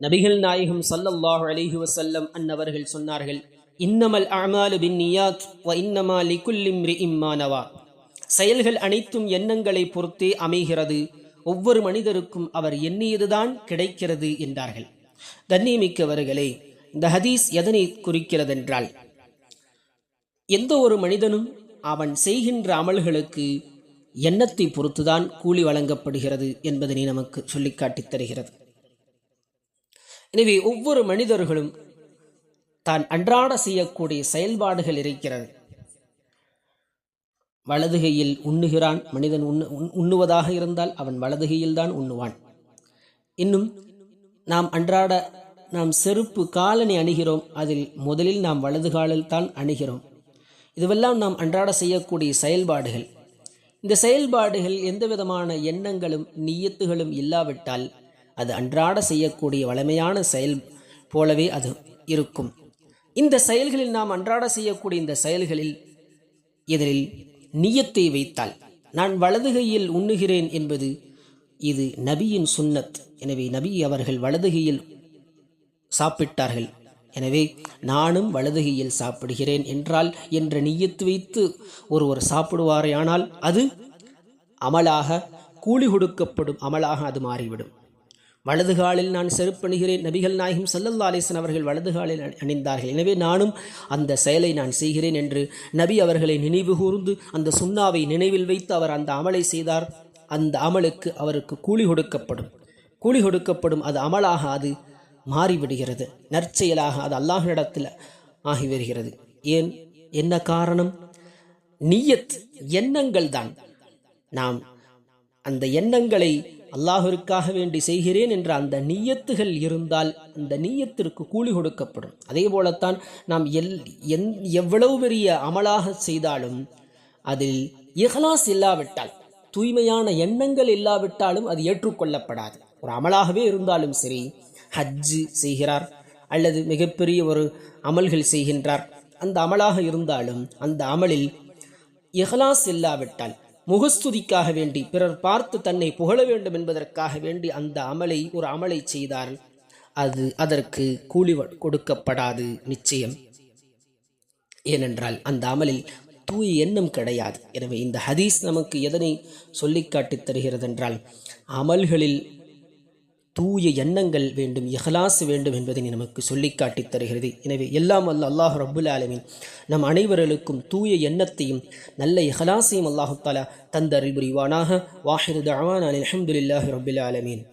நபிகள் நாயகம் சல்லல்லாஹு அலிஹி வசல்லம் அன்னவர்கள் சொன்னார்கள் இன்னமல் அமாலு பின் நியாத் வ இன்னமா லிகுல்லிம் இம்மானவா நவா. செயல்கள் அனைத்தும் எண்ணங்களை பொறுத்தே அமைகிறது. ஒவ்வொரு மனிதருக்கும் அவர் எண்ணியதுதான் கிடைக்கிறது என்றார்கள். தன்னியமிக்கவர்களே இந்த ஹதீஸ் எதனை குறிக்கிறதென்றால் எந்த ஒரு மனிதனும் அவன் செய்கின்ற அமல்களுக்கு எண்ணத்தை பொறுத்துதான் கூலி வழங்கப்படுகிறது என்பதனை நமக்கு சொல்லிக்காட்டித் தருகிறது. எனவே ஒவ்வொரு மனிதர்களும் தான் அன்றாட செய்யக்கூடிய செயல்பாடுகள் இருக்கிறது. வலதுகையில் உண்ணுகிறான் மனிதன் உண்ணு உண்- உண்ணுவதாக இருந்தால் அவன் வலதுகையில் தான் உண்ணுவான். இன்னும் நாம் அன்றாட நாம் செருப்பு காலணி அணிகிறோம் அதில் முதலில் நாம் வலது காலில் தான் அணுகிறோம். இதுவெல்லாம் நாம் அன்றாட செய்யக்கூடிய செயல்பாடுகள். இந்த செயல்பாடுகள் எந்த விதமான எண்ணங்களும் நீயத்துகளும் இல்லாவிட்டால் அது அன்றாட செய்யக்கூடிய வளமையான செயல் போலவே அது இருக்கும். இந்த செயல்களில் நாம் அன்றாட செய்யக்கூடிய இந்த செயல்களில் இதில் நியத்தை வைத்தால் நான் வலதுகையில் உண்ணுகிறேன் என்பது இது நபியின் சுன்னத். எனவே நபி அவர்கள் வலதுகையில் சாப்பிட்டார்கள். எனவே நானும் வலதுகையில் சாப்பிடுகிறேன் என்றால் என்ற நியத்து வைத்து ஒருவர் சாப்பிடுவாரேயானால் அது அமலாக கூலி கொடுக்கப்படும் அமலாக அது மாறிவிடும். வலது காலில் நான் செருப்பணுகிறேன். நபிகள் நாயகம் சல்லல்லா அலிசன் அவர்கள் வலது காலில் அணிந்தார்கள். எனவே நானும் அந்த செயலை நான் செய்கிறேன் என்று நபி அவர்களை நினைவு கூர்ந்து அந்த சுண்ணாவை நினைவில் வைத்து அவர் அந்த அமலை செய்தார். அந்த அமலுக்கு அவருக்கு கூலி கொடுக்கப்படும். கூலி கொடுக்கப்படும். அது அமலாக அது மாறிவிடுகிறது. நற்செயலாக அது அல்லாஹ்விடத்தில் ஆகி வருகிறது ஏன்? என்ன காரணம்? நீயத் எண்ணங்கள் தான் நாம் அந்த எண்ணங்களை அல்லாஹிற்காக வேண்டி செய்கிறேன் என்ற அந்த நீயத்துகள் இருந்தால் அந்த நீயத்திற்கு கூலி கொடுக்கப்படும். அதே போலத்தான் நாம் எல் எந் எவ்வளவு பெரிய அமலாக செய்தாலும் அதில் இஹலாஸ் இல்லாவிட்டால் தூய்மையான எண்ணங்கள் இல்லாவிட்டாலும் அது ஏற்றுக்கொள்ளப்படாது. ஒரு அமலாகவே இருந்தாலும் சரி ஹஜ்ஜு செய்கிறார் அல்லது மிகப்பெரிய ஒரு அமல்கள் செய்கின்றார். அந்த அமலாக இருந்தாலும் அந்த அமலில் இஹலாஸ் இல்லாவிட்டால் முகஸ்துதிக்காக வேண்டி பிறர் பார்த்து தன்னை புகழ வேண்டும் என்பதற்காக வேண்டி அந்த அமலை ஒரு அமலை செய்தால் அது அதற்கு கூலி கொடுக்கப்படாது நிச்சயம். ஏனென்றால் அந்த அமலில் தூய எண்ணம் கிடையாது. எனவே இந்த ஹதீஸ் நமக்கு எதனை சொல்லிக்காட்டித் தருகிறது என்றால் அமல்களில் தூய எண்ணங்கள் வேண்டும் இஹ்லாஸ் வேண்டும் என்பதை நமக்கு சொல்லிக் காட்டித் தருகிறது. எனவே எல்லாம் அல்ல அல்லாஹ் ரபுல் ஆலமீன் நம் அனைவர்களுக்கும் தூய எண்ணத்தையும் நல்ல இஹ்லாஸையும் அல்லாஹு தாலா தந்தருள் புரிவானாக வாஹிரு தஅவானா அல்ஹம்துலில்லாஹி ரபுல் ஆலமீன்.